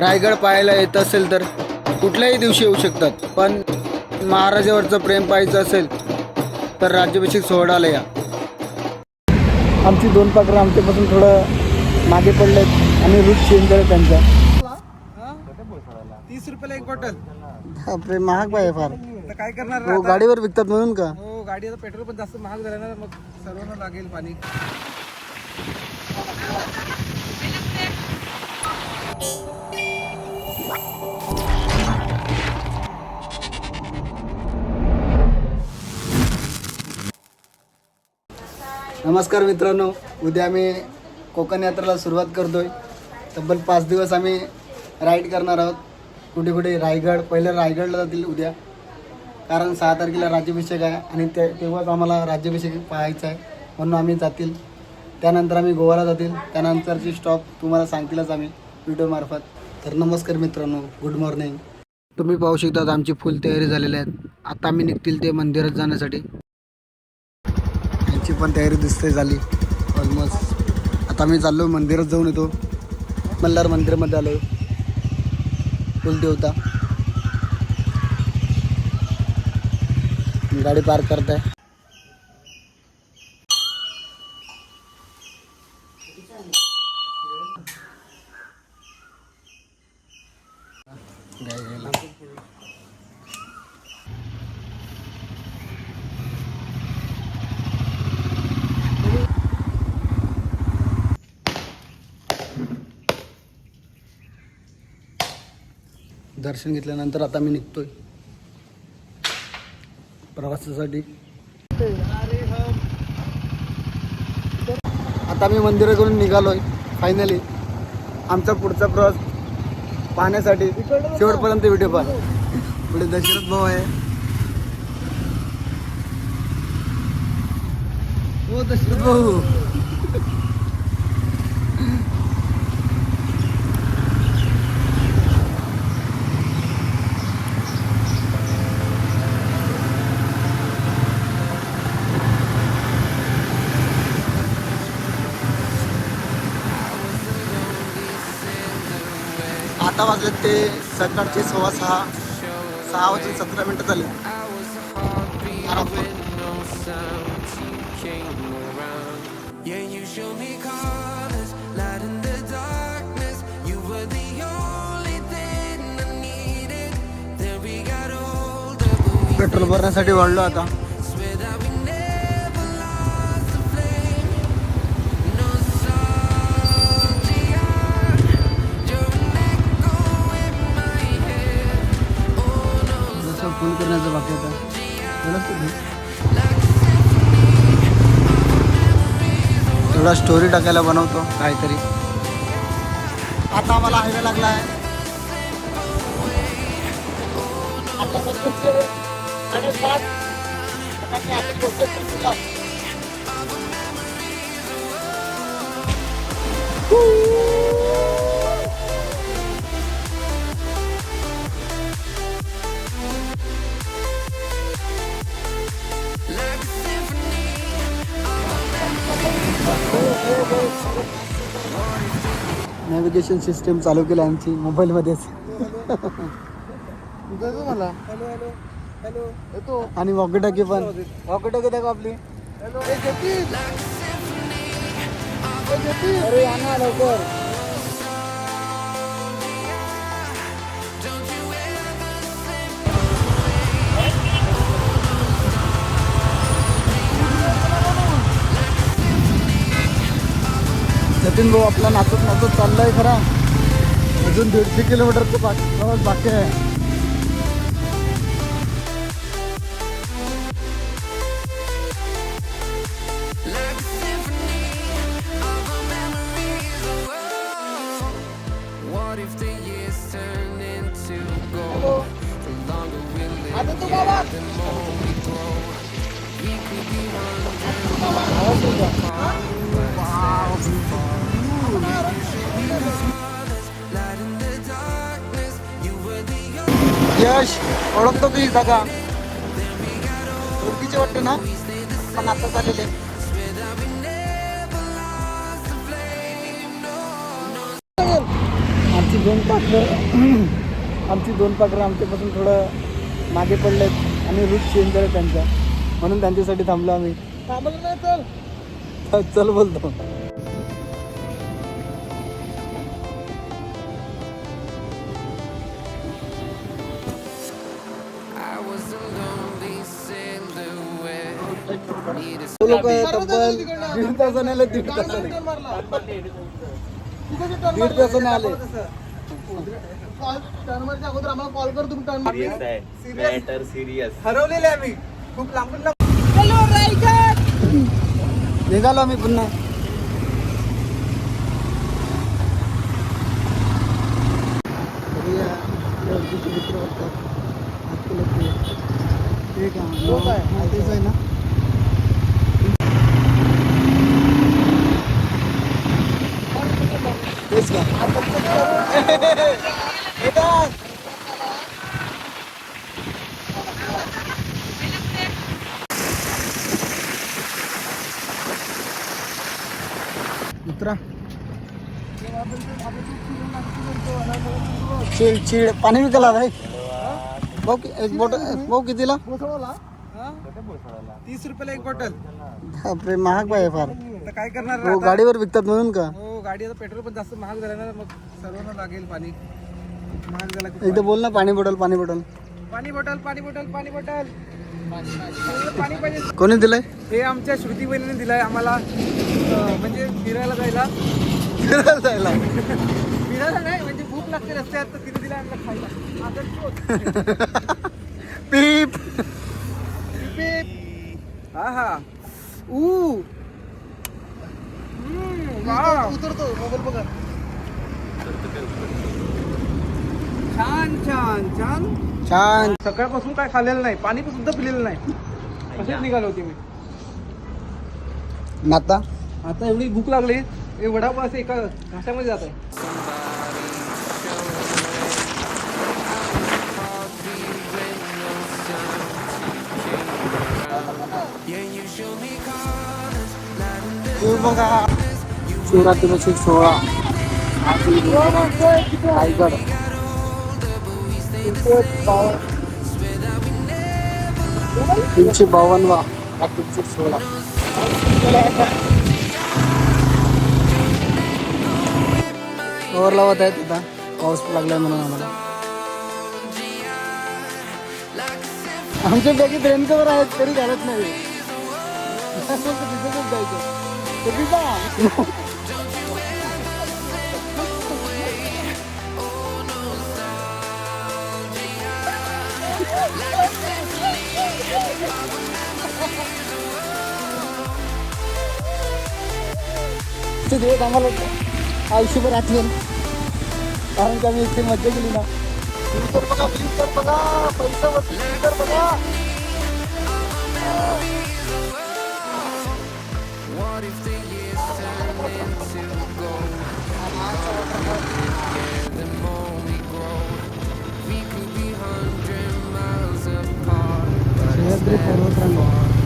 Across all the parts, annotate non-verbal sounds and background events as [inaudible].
रायगड पाहायला येत असेल तर कुठल्याही दिवशी येऊ शकतात. पण महाराजावरचं प्रेम पाहायचं असेल तर राज्याभिषेक सोहळ्याला या. आमची दोन पाखरं आमच्यापासून थोडं मागे पडलेत आणि रूट चेंज आहे त्यांचा. तीस रुपयाला एक बॉटल बापरे महाग पाहिजे फार. काय करणार हो गाडीवर विकतात म्हणून का? हो गाडी आता पेट्रोल पण जास्त महाग झालं ना मग सर्वांना लागेल पाणी. नमस्कार मित्रांनो उद्या आम्ही कोकण यात्रेला सुरुवात करतोय. तब्बल पाच दिवस आम्ही राईड करणार आहोत. कुठे कुठे? रायगड पहिले रायगडला जातील उद्या. कारण सहा तारखेला राज्याभिषेक आहे आणि ते तेव्हाच आम्हाला राज्याभिषेक पाहायचा आहे म्हणून आम्ही जातील. त्यानंतर आम्ही गोवाला जातील. त्यानंतरची स्टॉप तुम्हाला सांगतीलच आम्ही व्हिडिओमार्फत तर नमस्कार मित्रांनो गुड मॉर्निंग तुम्ही पाहू शकता आमची फुल तयारी झालेली आहे. आता आम्ही निघतील ते मंदिरात जाण्यासाठी. यांची पण तयारी दिसते झाली ऑलमोस्ट आता आम्ही चाललो मंदिरात जाऊन येतो. मल्हार मंदिरामध्ये आलो कुलदेवता गाडी पार्क करताय. दर्शन घेतल्यानंतर आता मी निघतोय. प्रवासासाठी. आता मी मंदिराकडून निघालोय फायनली आमचा पुढचा प्रवास पाहण्यासाठी शेवटपर्यंत व्हिडिओ पहा. पुढे दशरथ भाऊ आहे. हो दशरथ भाऊ. आता वाजले ते सकाळचे सव्वा सहा. सहा वाजून सतरा मिनिटं झाले. पेट्रोल भरण्यासाठी वाढलो आता. थोडा स्टोरी टाकायला बनवतो काहीतरी. आता आम्हाला हायवे लागला आहे. नॅव्हिगेशन सिस्टीम चालू केली आमची मोबाईलमध्येच मला. हॅलो हॅलो हॅलो येतो. आणि वॉकेटॉकी पण. वॉकेटॉकी दाखव आपली. हॅलो अरे या ना लवकर. जतीन भाऊ आपला नाचत नाचत चाललाय खरा. अजून दीडशे किलोमीटरचं बाकी प्रवास बाकी आहे. ही जागा ओळखीचे वाटते ना? पण आता चाललेले. आमची दोन पाखरं आमची दोन पाखरं आमच्यापासून थोडं मागे पडलेत आणि रूट चेंज झालं त्यांचा. म्हणून त्यांच्यासाठी थांबलो आम्ही. थांबलं नाही चल चल बोलतो. लोक तब्बल दीड तासाने आले दीड तासाने. दीड तासाने आले. कॉल कर तुम्ही सिरियस हरवलेले आम्ही. खूप लांबून लांब निघालो आम्ही पुन्हा. मित्र. तेच आहे ना? तेच का उतरा। चिड चिड पाणी विकायला भाई भाऊ कि- एक बॉटल भाऊ कितीला? भोसडवला तीस रुपयाला एक बॉटल बापरे महाग पाहिजे फार. तर काय करणार हो आता? गाडीवर विकतात म्हणून का? हो गाडी आता पेट्रोल पण जास्त महाग झालं ना मग सर्वांना लागेल पाणी. महाग झाला की एकदा बोल ना पाणी बॉटल पाणी बॉटल. पाणी बॉटल पाणी बॉटल पाणी बॉटल. पाणी पाहिजे. कोणी दिलंय? हे आमच्या श्रुती बहिणीने दिलंय आम्हाला. अं, म्हणजे फिरायला जायला. फिरायला जायला. फिरायला नाही म्हणजे भूक लागते रस्त्यात तर तिने दिला आम्हाला खायला. आता शोध. पीप. पिप. हा हा. ऊ. उतरतो मोबाईल बघा. छान छान छान. छान. सकाळपासून काय खाल्लेलं नाही पाणी पण सुद्धा पिलेलं नाही. असेच निघालो होते मी. नाता आता? एवढी भूक लागली हे वडापाव असं एका घासामध्ये जात आहे बघा. शिवरात्रीपासून सोहळा. रायगड. तीनशे बावन्नवा रात्रीचे सोहळा. ओव्हर लावत आहेत आता. पाऊस लागलाय म्हणून आम्हाला. आमच्या बॅगेत रेनकवर आहेत तरी घालत नाही. [laughs] जायचं. ते दिवस आम्हाला आयुष्यभर आठवेल कारण की आम्ही इथे मज्जा केली ना. फिल्टर बघा फिल्टर बघा पैशावरती फिल्टर बघा What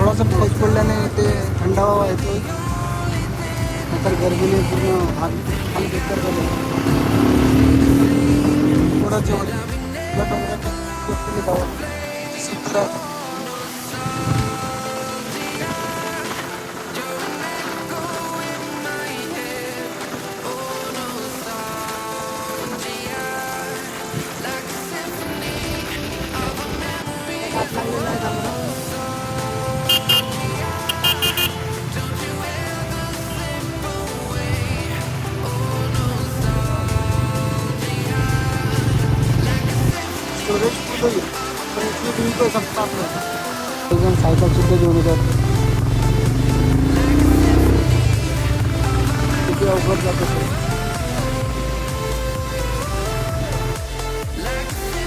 थोडासा पाऊस पडल्याने ते थंडावा येतो नंतर गर्दीने पूर्ण हात हाल बेकार झाले. थोडा जेवण या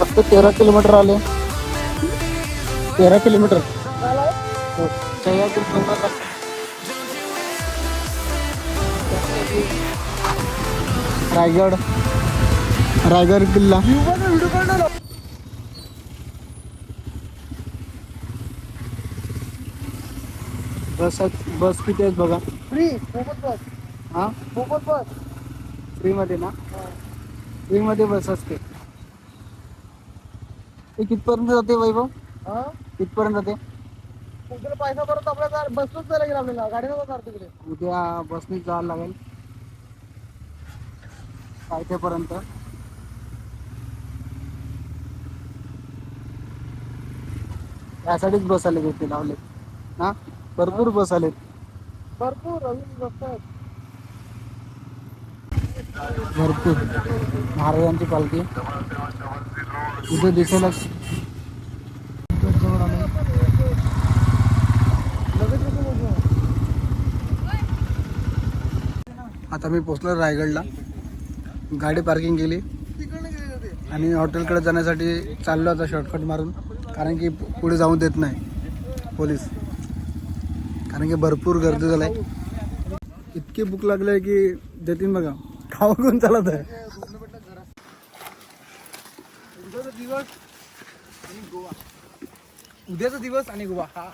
फक्त तेरा किलोमीटर आले. तेरा किलोमीटर? हो. रायगड. रायगड किल्ला. बस बस किती आहेत बघा. फ्री मोफत बस. हा? मोफत बस. फ्रीमध्ये ना? फ्रीमध्ये बस असते. ते कितपर्यंत जाते वैभव? हा? कितपर्यंत जाते? तुमच्याकडे पैसा परत आपल्याला बसनच जायला लागेल आपल्याला. गाडी नको काढ तिकडे. उद्या बसने जावं लागेल. पायथ्यापर्यंत यासाठीच बस आले तिथे लावले ना भरपूर बस आलेत. भरपूर अजून बसत आहेत. भरपूर. महाराजांची पालखी. कुठे दिसेलच आता मी पोचलो रायगडला. गाडी पार्किंग केली. आणि हॉटेलकडे जाण्यासाठी चाललो आता शॉर्टकट मारून. कारण की पु- पुढे जाऊ देत नाही. पोलीस. कारण की भरपूर गर्दी आहे इतकी भूक लागली आहे की देतीन बघा. खाऊ घेऊन चालत आहे? दिवस आणि गोवा. उद्याचा दिवस आणि गोवा हा.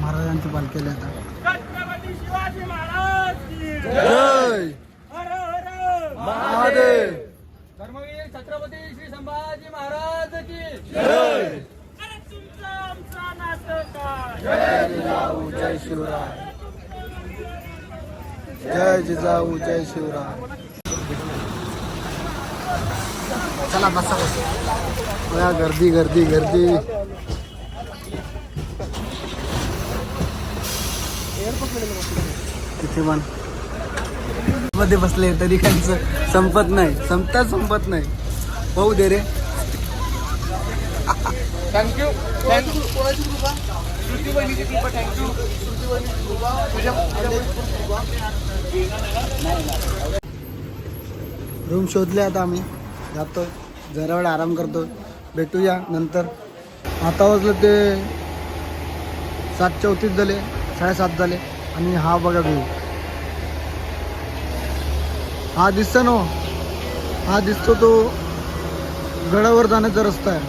महाराजांची पालखी आता. छत्रपती शिवाजी महाराज की जय. हर हर महादेव. धर्मवीर छत्रपती श्री संभाजी महाराज की अरे तुमचं आमचं नातं काय? जय जिजाऊ जय शिवराय. जय जिजाऊ जय शिवराय. चला बसा बसा. गर्दी गर्दी गर्दी. तिथे पण. मध्ये बसले तरी काहीच संपत नाही. संपता संपत नाही. होऊ दे रे. थँक्यू थँक्यू कोणाची कृपा? श्रुती बहिणीची कृपा थँक्यू श्रुती बहिणीची कृपा. तुझ्या तुझ्या बहिणीची कृपा रूम शोधले आता आम्ही. जातो. जरा वेळ आराम करतो. भेटूया नंतर. आता वाजलं ते सात चौतीस झाले साडेसात झाले. आणि हा बघा व्ह्यू हा दिसतो ना हो. हा दिसतो तो गडावर जाण्याचा रस्ता आहे.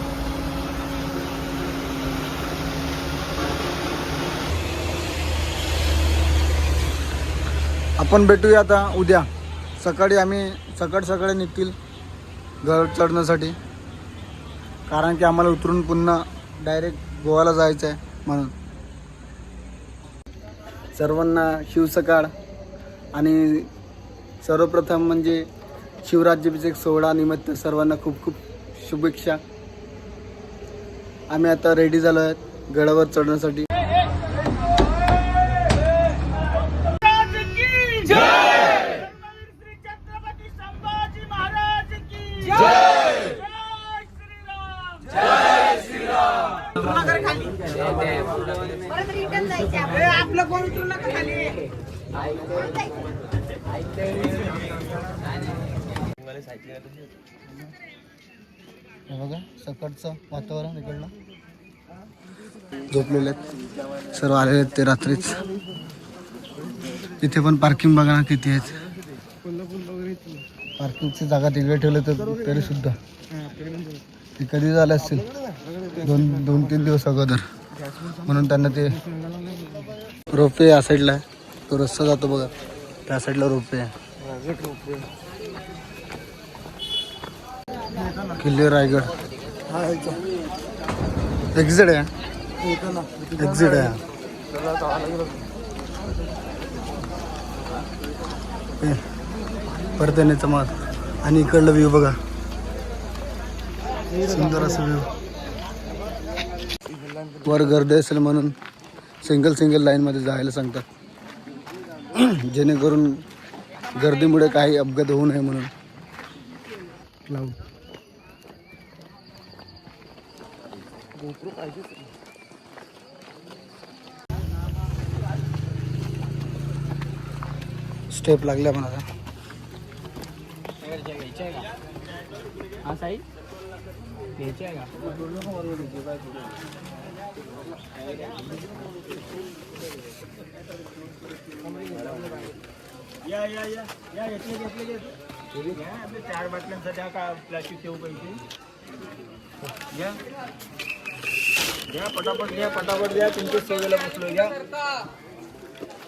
आपण भेटूया आता उद्या. सकाळी आम्ही सकाळ सकाळी निघतील गड चढण्यासाठी. कारण की आम्हाला उतरून पुन्हा डायरेक्ट गोव्याला जायचं आहे म्हणून. सर्वांना शिवसकाळ आणि सर्वप्रथम म्हणजे शिवराज्याभिषेक सोहळा निमित्त सर्वांना खूप खूप शुभेच्छा. आम्ही आता रेडी झालो आहेत गडावर चढण्यासाठी महाराज की जय धर्मवीर श्री छत्रपती संभाजी महाराज की जय जय श्रीराम परत रिटर्न जायचे आपण आपलं कोण उतरू नका खाली. हे बघा सकाळचं वातावरण इकडलं. झोपलेले आहेत. सर्व आलेले आहेत ते रात्रीच. तिथे पण पार्किंग बघा ना किती आहेत. पार्किंगची जागा तिकडे ठेवले तर तरी सुद्धा. ते कधी झाले असतील? दोन दोन तीन दिवस अगोदर. म्हणून त्यांना ते रोपे या साईडला आहे. तो रस्ता जातो बघा. त्या साईडला रोपे आहे. किल्ले रायगड. एक्झिट आहे. एक्झिट आहे. हे, परत येण्याचं मग आणि इकडलं व्ह्यू बघा. सुंदर असं व्ह्यू वर गर्दी असेल म्हणून. सिंगल सिंगल लाईनमध्ये जायला सांगतात. जेणेकरून गर्दीमुळे काही अपघात होऊ नये म्हणून. स्टेप लागल्या पण आता साई? आहे का? या या या. या घेतले घेतले घेतले. घ्या आपले चार बाटल्यांसाठी हा का प्लास्टिक ठेवू पैसे? घ्या घ्या पटापट घ्या पटापट घ्या तुमच्या सवयीला बसलो. घ्या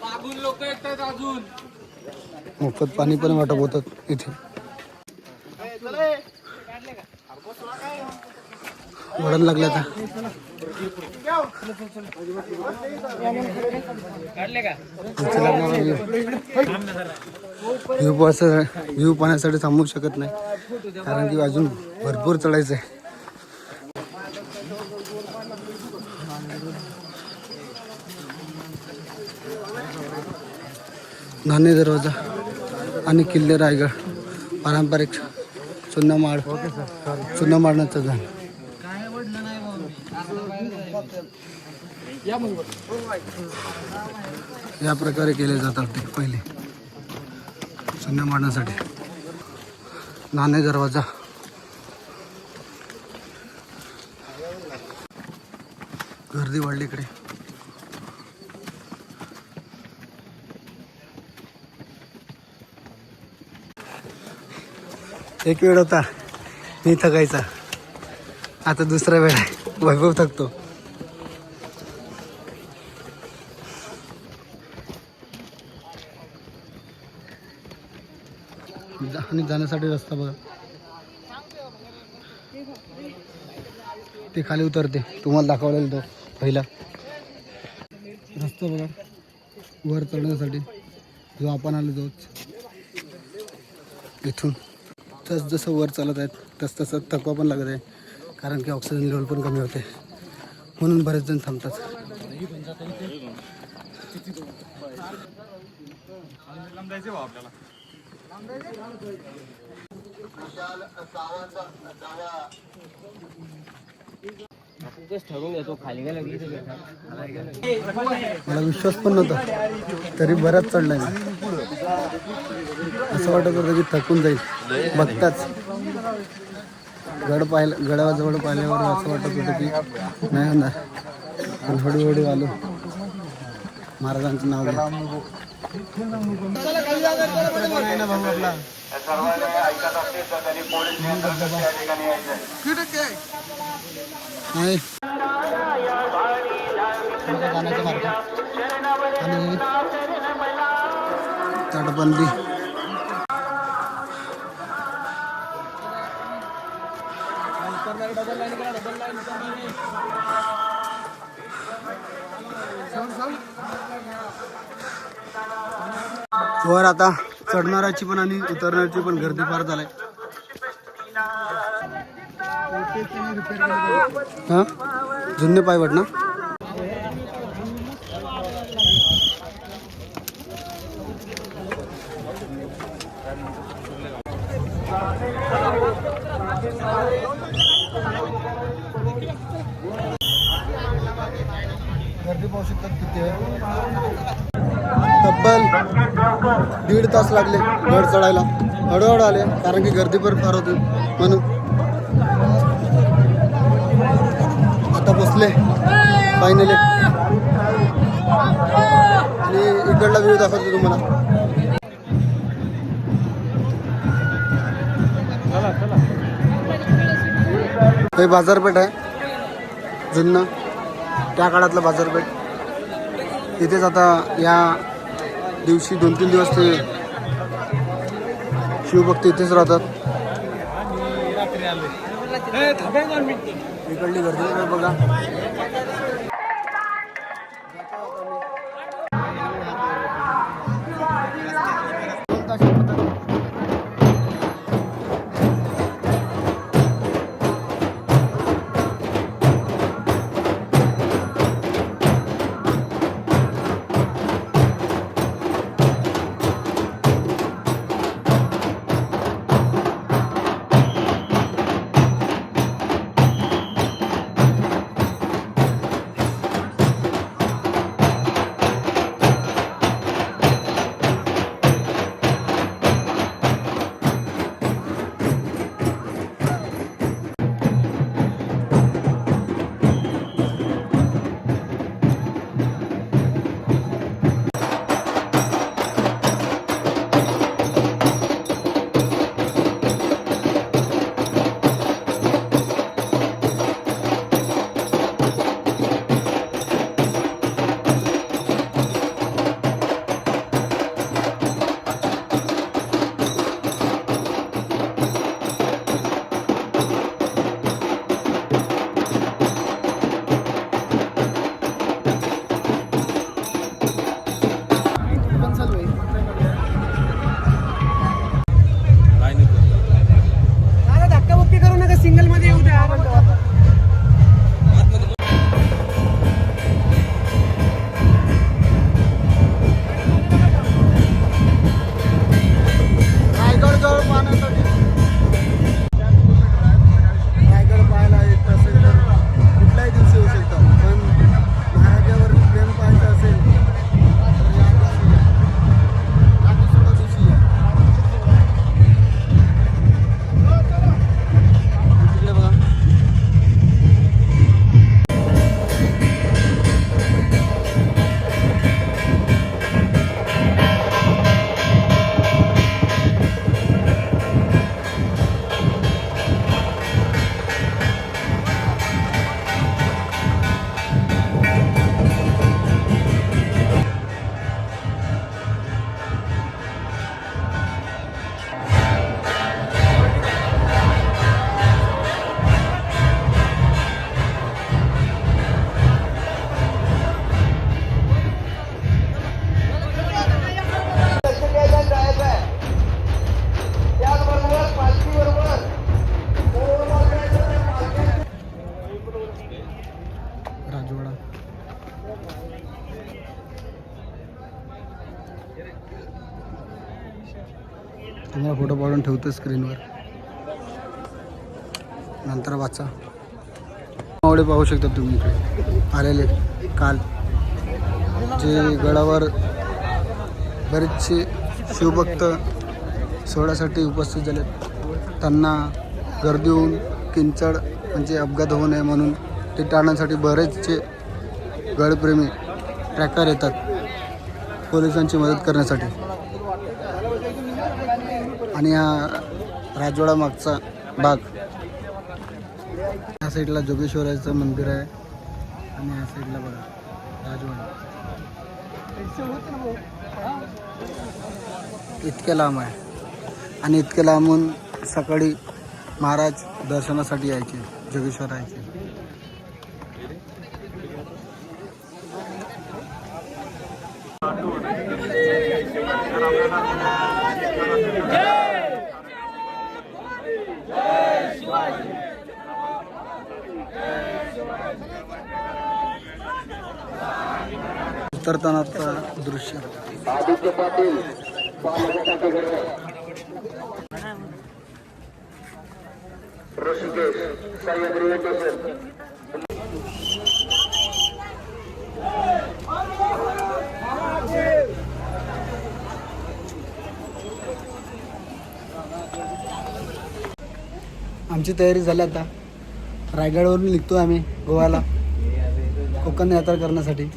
मागून लोक येतात अजून. मोफत पाणी पण वाटप होतात इथे. वडण लागलं इथे लागणारा view. व्ह्यू पाहण्यासाठी थांबू शकत नाही. कारण की अजून भरपूर चढायचं आहे नाणे दरवाजा आणि किल्ले रायगड. पारंपरिक चुन्नामाळ चुन्नामाळण्याचं झाड या प्रकारे केले जातात ते पहिले. सन्न मारण्यासाठी नाणे दरवाजा. गर्दी वाढली इकडे. एक वेळ होता. मी थकायचा. आता दुसरा वेळ आहे. वैभव थकतो जा- आणि जाण्यासाठी रस्ता बघा. ते खाली उतरते. तुम्हाला दाखवलेलं तो पहिला. रस्ता बघा. वर चढण्यासाठी जो आपण आलो तोच इथून. तस जसं वर चालत आहेत तस तसं थकवा पण लागत आहे. कारण की ऑक्सिजन लेवल पण कमी होते. म्हणून बरेच जण थांबतात. मला विश्वास पण नव्हता. तरी बराच चढला असं वाटत होतं की थकून जाईल. बघताच. गड पाहिलं गडाजवळ पाहिल्यावर असं वाटत होतं की नाही होणार. पण हळूहळू आलो. महाराजांचं नाव घ्या. नाही आता जाण्याचा मार्ग आणि तटबंदी वर आता चढणाऱ्याची पण आणि उतरण्याची पण गर्दी फार झालाय. हा? पाय पायवट ना. गर्दी पाहू शकतात किती आहे तब्बल दीड तास लागले गड चढायला. हळूहळू आले कारण की गर्दी पण फार होती म्हणून. आता बसले फायनली आणि इकडला व्ह्यू दाखवतो तुम्हाला. हे बाजारपेठ आहे जुन्न त्या काळातलं बाजारपेठ. इथेच आता या दिवशी दोन तीन दिवस ते शिवभक्त इथेच राहतात. इकडली गर्दी बघा. फोटो स्क्रीनवर नंतर वाचा. मावळे पाहू शकता तुम्ही इकडे. आलेले काल. जे गडावर बरेचसे शिवभक्त सोहळ्यासाठी उपस्थित झाले त्यांना गर्दी होऊन किंचड म्हणजे अपघात होऊ नये म्हणून ते टाळण्यासाठी बरेचसे गडप्रेमी ट्रॅक्टर येतात. पोलिसांची मदत करण्यासाठी. आणि हा राजवाडा मागचा भाग. ह्या साईडला जोगेश्वराचं मंदिर आहे. आणि या साईडला बघा राजवाडा. इतक्या लांब आहे. आणि इतक्या लांबून सकाळी महाराज दर्शनासाठी यायचे जोगेश्वर यायचे उतरतानाचा दृश्य. आमची तयारी झाली आता. रायगडवरून निघतो आम्ही गोव्याला. कोकण यात्रा करण्यासाठी.